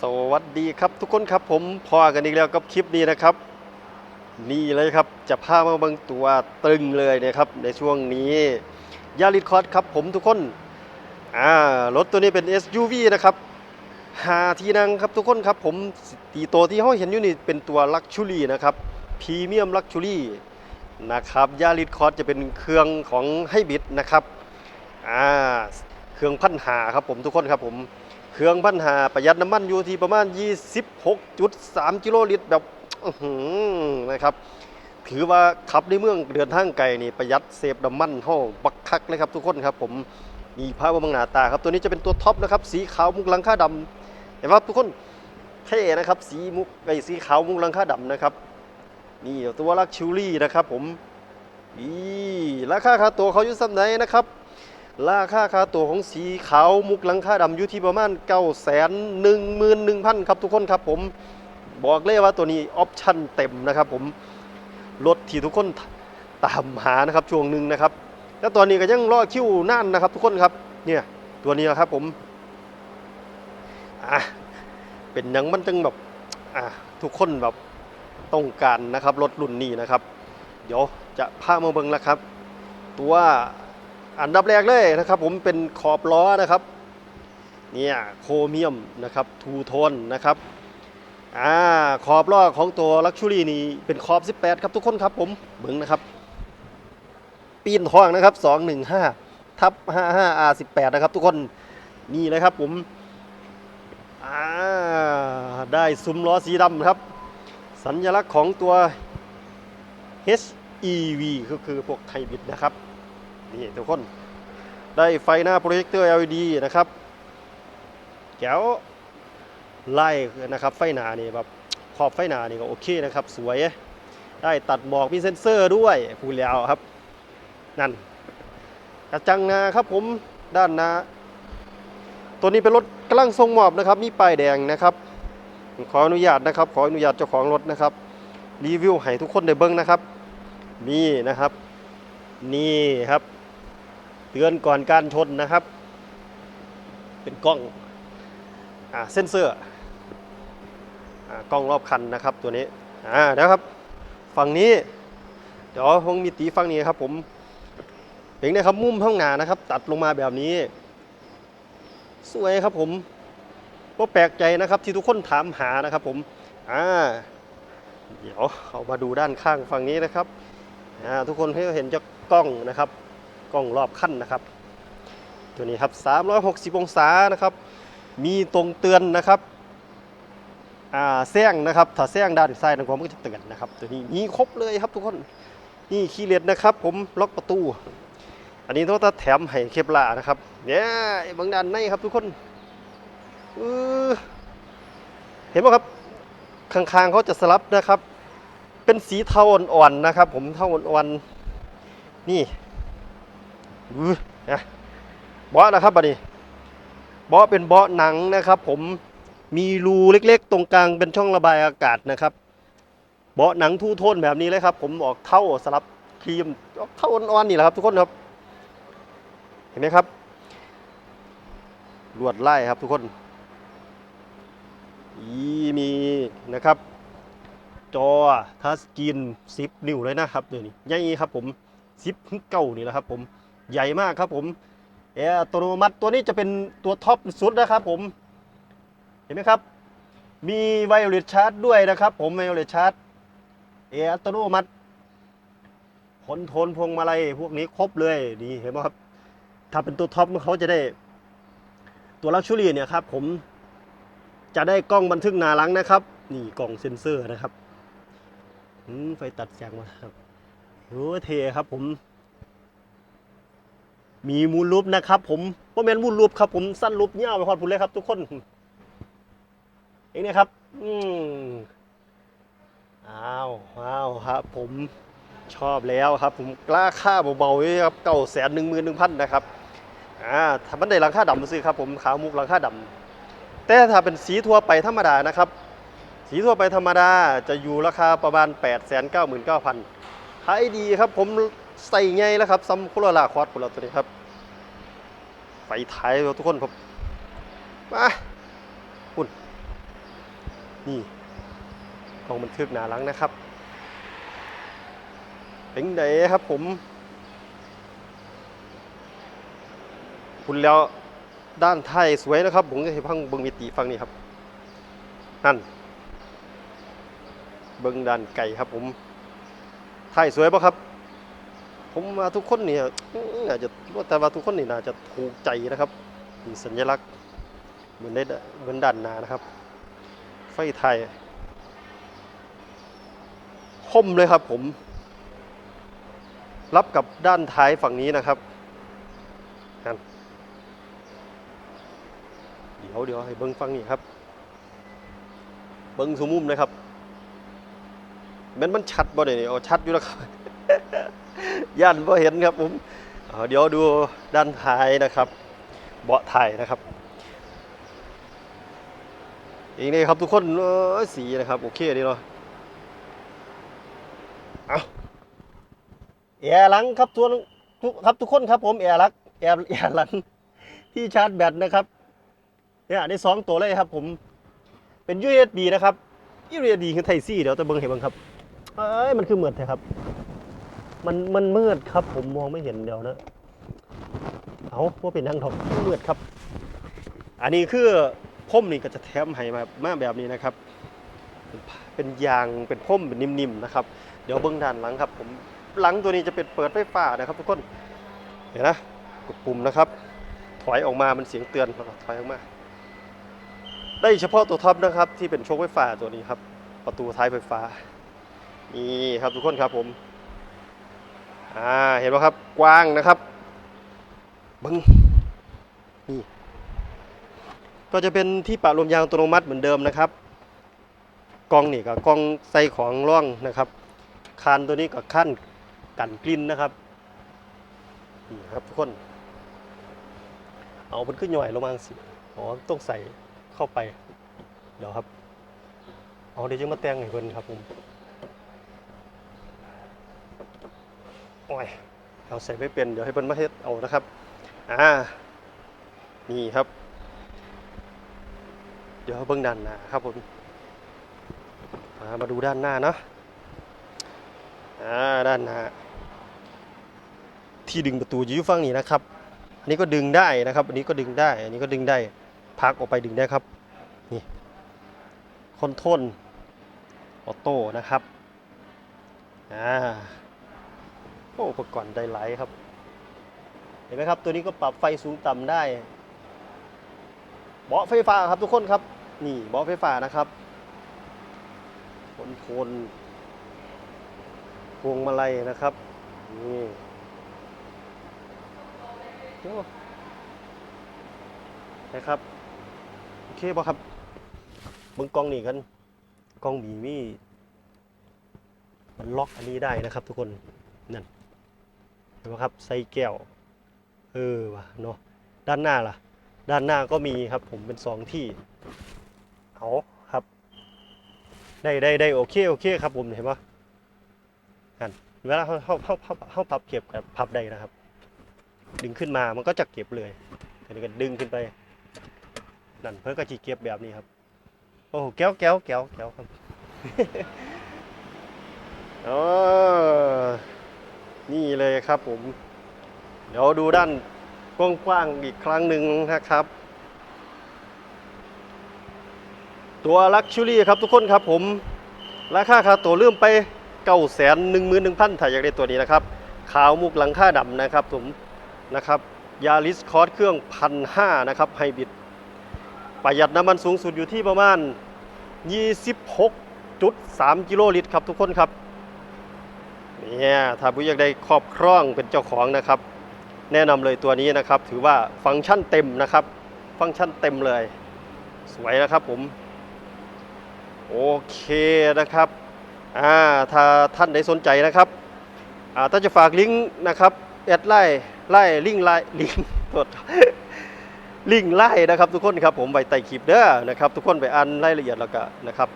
สวัสดีครับทุกคนครับผมพอกันอีกแล้วกับคลิปนี้นะครับ นี่เลยครับจะพามาบิ่งตัวตึงเลยนะครับ ในช่วงนี้ยาริดคอร์ดครับผมทุกคนอ่ารถตัวนี้เป็น SUV นะครับหาที่นั่งครับทุกคนครับผมตีโตที่ห้องเห็นอยู่นี่เป็นตัวลักชูรี่นะครับพรีเมียมลักชูรี่นะครับยาริดคอร์ดจะเป็นเครื่องของไฮบริดนะครับอ่าเครื่องพันหาครับผมทุกคนครับผม เครื่องพันหาประหยัดน้ำมันอยู่ที่ประมาณ 26.3 กิโลลิตรแบบนะครับถือว่าขับในเมืองเดินทางไกลนี่ประหยัดเซฟน้ำมันห้องบักคักเลยครับทุกคนครับผมมีภาพว่ามังหนาตาครับตัวนี้จะเป็นตัวท็อปนะครับสีขาวมุกหลังค่าดำเห็นไหมครับทุกคนเท่นะครับสีมุกไอสีขาวมุกหลังค่าดำนะครับนี่ตัวลักชูรี่นะครับผมอีราคาค่าตัวเขาอยู่สัไหนนะครับ ราคาค่าตัวของสีขาวมุกหลังคาดำอยู่ที่ประมาณ9 1 1 0 0 0 ครับทุกคนครับผมบอกเลยว่าตัวนี้ออปชั่นเต็มนะครับผมรถที่ทุกคนตามหานะครับช่วงหนึ่งนะครับ แล้วตอนนี้ก็ยังรอคิวนั่นนะครับ ทุกคนครับเนี่ยตัวนี้นะครับผมอะเป็นหยังมันจึงแบบอะทุกคนแบบต้องการนะครับรถรุ่นนี้นะครับ เดี๋ยวจะพามาเบิ่งแล้วครับ ตัว อันดับแรกเลยนะครับ ผมเป็นขอบล้อนะครับเนี่ยโครเมียมนะครับทูโทนนะครับอ่าขอบล้อของตัวลักชูรี่นี่เป็นขอบ 18 ครับทุกคนครับผมเบิ่งนะครับ ปีนทองนะครับ 215ทับ55 R18 นะครับ ทุกคนนี่เลยครับผมอ่าได้ซุ้มล้อสีดำครับ สัญลักษณ์ของตัว HEV ก็คือพวกไฮบริดนะครับ นี่ทุกคน ได้ไฟหน้าโปรเจคเตอร์ LED นะครับแก้วไล่นะครับไฟหน้านี่แบบขอบไฟหน้านี่ก็โอเคนะครับสวยได้ตัดหมอกมีเซ็นเซอร์ด้วยพูดแล้วครับ นั่นกระจังหนาครับผมด้านหน้าตัวนี้เป็นรถกำลังทรงมอบนะครับ มีป้ายแดงนะครับขออนุญาตนะครับ ขออนุญาตเจ้าของรถนะครับ รีวิวให้ทุกคนได้เบิ้งนะครับ นี่นะครับ นี่ครับ เตือนก่อนการชนนะครับ เป็นกล้องอ่าเซนเซอร์อ่ากล้องรอบคันนะครับตัวนี้อ่าเดี๋ยวครับ ฝั่งนี้ เดี๋ยวคงมีตีฝั่งนี้ครับ ผมเป็นไงครับมุมห้องหนานะครับ ตัดลงมาแบบนี้ สวยครับผมก็แปลกใจนะครับที่ทุกคนถามหานะครับ ผมอ่าเดี๋ยวเอามาดูด้านข้างฝั่งนี้นะครับอ่าทุกคนให้เห็นจาก กล้องนะครับ กล้องรอบขั้นนะครับ ตัวนี้ครับ 360 องศานะครับ มีตรงเตือนนะครับอ่าแซงนะครับ ถ้าแซงด้านซ้ายด้านขวามันก็จะเตือนนะครับ ตัวนี้มีครบเลยครับทุกคนนี่คีย์เลนนะครับ ผมล็อกประตู อันนี้ต้องตัดแถมให้เคปลานะครับเนี่ยบางด้านในครับทุกคนเออเห็นไหมครับข้างๆเขาจะสลับนะครับ เป็นสีเทาอ่อนๆนะครับ ผมเทาอ่อนๆ นี่อือนะเบาะนะครับบัดนี้เบาะเป็นเบาะหนังนะครับ ผมมีรูเล็กๆ ตรงกลางเป็นช่องระบายอากาศนะครับ เบาะหนังทู่โทนแบบนี้เลยครับ ผมออกเท่าสลับครีมออกเท่าอ่อนๆนี่แหละครับ ทุกคนครับ เห็นไหมครับลวดไล่ครับทุกคนอีมีนะครับ จอทัชสกรีน10 นิ้วเลยนะครับเดี๋ยวนี้ใหญ่ครับผม ซิปเก่านี่แหละครับผมใหญ่มากครับผมแอร์อัตโนมัติตัวนี้จะเป็นตัวท็อปสุดนะครับผมเห็นไหมครับ มีไวโอเลตชาร์จด้วยนะครับ ผมไวโอเลตชาร์จแอร์อัตโนมัติคอนโทรลพวงมาลัยพวกนี้ครบเลยนี่เห็นไหมครับถ้าเป็นตัวท็อปเขาจะได้ ตัวลักชูรี่เนี่ยครับผมจะได้กล้องบันทึกหน้าหลังนะครับ นี่กล้องเซ็นเซอร์นะครับไฟตัดแสงมาครับ โอ้เทครับผม มีมูลรูปนะครับ ผมว่าแมนมูลรูปครับ ผมสั้นรูปเงี้ยวไปพอดพูดเลยครับ ทุกคนเองเนี่ยครับ อืมอ้าวอ้าวครับ ผมชอบแล้วครับ ผมกล้าค่าเบาๆนี่ครับเก้าแสนหนึ่งหมื่นหนึ่งพันนะครับอ่าถ้ามันได้หลังค่าดำมาซื้อครับ ผมขาวมุกหลังค่าดำแต่ถ้าเป็นสีทั่วไปธรรมดานะครับ สีทั่วไปธรรมดาจะอยู่ราคาประมาณ 8 9 9 9 0 0 0 ขายดีครับผมใส่ไงแล้วครับซัมคุโรลาคอร์ดของเราตัวนี้ครับไฟท้ายเราทุกคนผมมาคุณนี่กองบันทึกหนาลังนะครับเป็นไดครับผม คุณแล้วด้านไทายสวยนะครับ ผมจะให้พังเบิงมิติฟังนี่ครับ นั่น เบิงด้านไก่ครับผม ไทายสวยปะครับ ผมมาทุกคนเนี่ยอาจจะว่าแต่ว่าทุกคนนี่น่าจะถูกใจนะครับมีสัญลักษณ์เหมือนได้เหมือนด้านนานะครับ ไฟไทยคมเลยครับผม รับกับด้านท้ายฝั่งนี้นะครับนั่นเดี๋ยวเดี๋ยวให้เบิ้งฟังนี่ครับ เบิ้งซูมุมนะครับ แมันมันชัดบ่เนี่ยนี่เอาชัดอยู่แล้วครับ ย่านบ่เห็นครับผมเดี๋ยวดูด้านท้ายนะครับ เบาะท้ายนะครับอีกนี่ครับทุกคนสีนะครับ โอเคดีเนาะเอาแอร์หลังครับทุกทุกครับทุกคนครับผมแอร์หลังแอร์แอร์หลังที่ชาร์จแบตนะครับเนี่ยได้สองตัวเลยครับผมเป็น USB นะครับ USB คือไทซี่เดี๋ยวจะเบิ้งให้เบิ้งครับ เอ้ยมันคือเหมือนไงครับ มันมันมืดครับ ผมมองไม่เห็นเดี๋ยวนะเอาว่าเป็นทางถกมืดครับ อันนี้คือพ่มนี่ก็จะแถมให้มามาแบบนี้นะครับ เป็นยางเป็นพ่มเป็นนิ่มๆนะครับ เดี๋ยวเบื้องด้านหลังครับ ผมหลังตัวนี้จะเป็นเปิดไฟฟ้านะครับ ทุกคนเห็นนะกดปุ่มนะครับ ถอยออกมามันเสียงเตือนถอยออกมา ได้เฉพาะตัวท็อปนะครับ ที่เป็นโชคไฟฟ้าตัวนี้ครับ ประตูท้ายไฟฟ้า นี่ครับทุกคนครับผม อ่า เห็นไหมครับ กว้างนะครับบึงนี่ ก็จะเป็นที่ปะลมยางอัตโนมัติเหมือนเดิมนะครับกลองนี่กับกลองใส่ของร่องนะครับ คานตัวนี้กับขั้นกันกลิ่นนะครับ นี่ครับทุกคน เอามันขึ้นหน่อยลงมาสิ อ๋อ ต้องใส่เข้าไป เดี๋ยวครับ เอาเดี๋ยวจะมาแต่งให้เพิ่นครับผม โอ้ยเราใส่ไม่เป็นเดี๋ยวให้เพิ่นมาเฮ็ดเอานะครับอ่านี่ครับ เดี๋ยวเบิ่งด้านหน้าครับผมอ่ามาดูด้านหน้าเนาะอ่าด้านหน้าที่ดึงประตูอยู่ฝั่งนี้นะครับ อันนี้ก็ดึงได้นะครับ อันนี้ก็ดึงได้ อันนี้ก็ดึงได้ พักออกไปดึงได้ครับ นี่คอนโทรลออโต้นะครับ อ่า โอ้อุปกรณ์ไดไลท์ครับ เห็นไหมครับ ตัวนี้ก็ปรับไฟสูงต่ำได้ เบาะไฟฟ้าครับทุกคนครับ นี่เบาะไฟฟ้านะครับคอนโทรลพวงมาลัยนะครับ นี่นะครับ โอเคป่ะครับเบิ้งกล้องนี่กันกล้องมีมีมันล็อกอันนี้ได้นะครับทุกคน ห็นไหมครับใส่แก้วเออว่ะเนาะด้านหน้าล่ะ ด้านหน้าก็มีครับผมเป็นสองที่เอาครับ ได้ได้ได้โอเคโอเคครับผมเห็นปะกันเวลาเขาเขาเขาเขาเขาพับเก็บกับพับได้นะครับ ดึงขึ้นมามันก็จะเก็บเลยแต่นี่ก็ดึงขึ้นไปนั่นเพื่อก็จีเก็บแบบนี้ครับโอ้โหแก้วแก้วแก้วแก้วครับอ๋อ นี่เลยครับผม เดี๋ยวดูด้านกว้างๆอีกครั้งหนึ่งนะครับ ตัวลักชูรี่ครับทุกคนครับผม ราคาคาตัวเริ่มไปเก้าแสนหนึ่งหมื่นหนึ่งพันถ้าอยากได้ตัวนี้นะครับ ขาวมุกหลังค่าดำนะครับผมนะครับยาริสคอร์สเครื่องพันห้านะครับไฮบริดประหยัดน้ำมันสูงสุดอยู่ที่ประมาณ 26.3 กิโลลิตรครับทุกคนครับ เนี่ยถ้าผู้อยากได้ครอบครองเป็นเจ้าของนะครับ แนะนำเลยตัวนี้นะครับ ถือว่าฟังก์ชันเต็มนะครับ ฟังก์ชันเต็มเลย สวยนะครับผม โอเคนะครับอ่าถ้าท่านใดสนใจนะครับอ่าถ้าจะฝากลิงก์นะครับแอดไล่ไล่ลิงก์ไล่ลิงก์โทษลิงก์ไล่นะครับ ทุกคนครับผมไว้ใต้คลิปเด้อนะครับ ทุกคนไปอ่านรายละเอียดแล้วก็นะครับ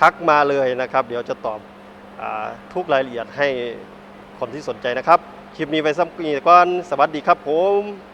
ทักมาเลยนะครับ เดี๋ยวจะตอบ ทุกรายละเอียดให้คนที่สนใจนะครับ คลิปนี้ไวซ้ำกีก่อน สวัสดีครับผม